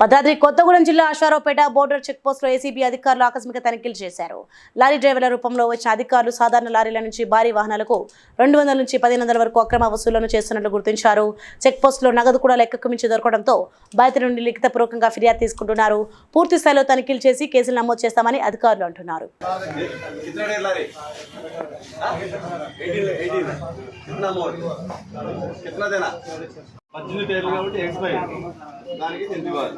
భద్రాద్రి కొత్తగూడెం జిల్లా Aswaraopeta border చెక్పోస్ట్లో ACB అధికారులు ఆకస్మిక తనిఖీలు చేశారు. లారీ డ్రైవర్ల రూపంలో వచ్చిన అధికారులు సాధారణ లారీల నుంచి భారీ వాహనాలకు రెండు వందల నుంచి పది వందల వరకు అక్రమ వసూళ్ళను చేస్తున్నట్లు గుర్తించారు. చెక్పోస్ట్లో నగదు కూడా లెక్కకు మించి దొరకడంతో బాధితుల నుండి లిఖిత పూర్వకంగా ఫిర్యాదు తీసుకుంటున్నారు. పూర్తి స్థాయిలో తనిఖీలు చేసి కేసులు నమోదు చేస్తామని అధికారులు అంటున్నారు. పద్దెనిమిది పేర్లు కాబట్టి ఎక్స్పైర్ దానికి ఎంత ఇవ్వాలి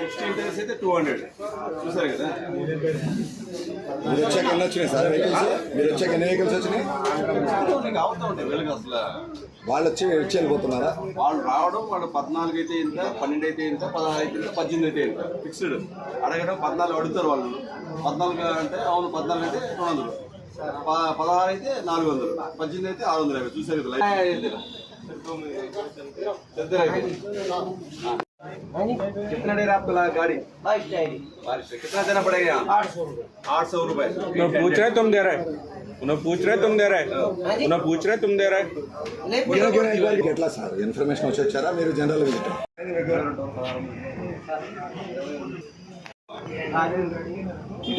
సిక్స్టీన్ టైర్స్ అయితే టూ హండ్రెడ్ చూసారు కదా? మీరు వచ్చాక ఎన్ని వచ్చినాయి సార్ వెహికల్స్ మీరు వచ్చాక ఎన్ని వెహికల్స్ వచ్చినాయి? నీకు అవుతా ఉంటాయి వెలుగు అసలు. వాళ్ళు వచ్చి వచ్చి వెళ్ళిపోతున్నారా? వాళ్ళు రావడం వాళ్ళు పద్నాలుగు అయితే ఇంత పన్నెండు అయితే ఇంత పదహారు అయితే ఇంత పద్దెనిమిది అయితే ఇంత. ఫిక్స్డ్ అడగడం పద్నాలుగు అడుగుతారు వాళ్ళు. పద్నాలుగు అంటే అవును పద్నాలుగు అయితే రెండు వందలు. ప- పదహారు అయితే నాలుగు వందలు. పద్దెనిమిది అయితే ఆరు వందల యాభై. చూసారు కదా లైట్ कितना देर आपको लगा गाड़ी बाईस से कितना देना पड़ेगा आठ सौ रुपए उन्हें पूछ रहे तुम दे रहे उन्हें पूछ रहे तुम दे रहे उन्हें पूछ रहे तुम दे रहे ఎట్లా సార్ ఇన్ఫర్మేషన్ వచ్చి వచ్చారా మీరు జనరల్ విజిట్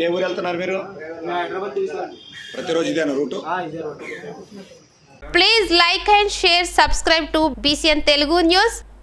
ఏ ఊరు వెళ్తున్నారు మీరు ప్రతిరోజు ఇదేనా route Please like and share, subscribe to BCN Telugu News.